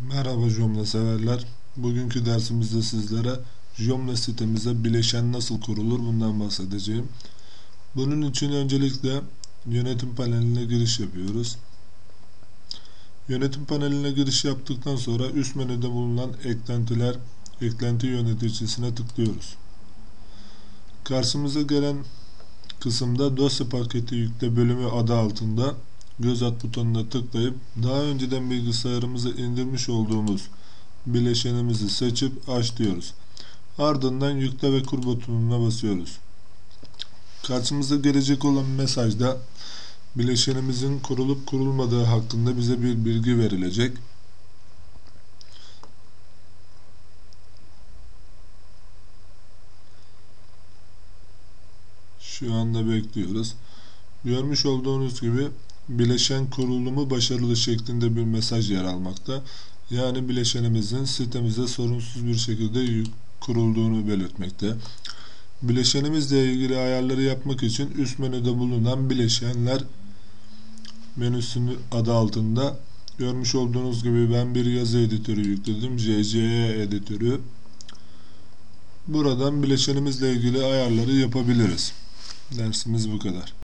Merhaba Joomla severler. Bugünkü dersimizde sizlere Joomla sitemize bileşen nasıl kurulur bundan bahsedeceğim. Bunun için öncelikle yönetim paneline giriş yapıyoruz. Yönetim paneline giriş yaptıktan sonra üst menüde bulunan eklentiler, eklenti yöneticisine tıklıyoruz. Karşımıza gelen kısımda dosya paketi yükle bölümü adı altında göz at butonuna tıklayıp daha önceden bilgisayarımıza indirmiş olduğumuz bileşenimizi seçip aç diyoruz. Ardından yükle ve kur butonuna basıyoruz. Karşımıza gelecek olan mesajda bileşenimizin kurulup kurulmadığı hakkında bize bir bilgi verilecek. Şu anda bekliyoruz. Görmüş olduğunuz gibi bileşen kurulumu başarılı şeklinde bir mesaj yer almakta. Yani bileşenimizin sitemize sorunsuz bir şekilde kurulduğunu belirtmekte. Bileşenimizle ilgili ayarları yapmak için üst menüde bulunan bileşenler menüsünü adı altında görmüş olduğunuz gibi ben bir yazı editörü yükledim. JCE editörü. Buradan bileşenimizle ilgili ayarları yapabiliriz. Dersimiz bu kadar.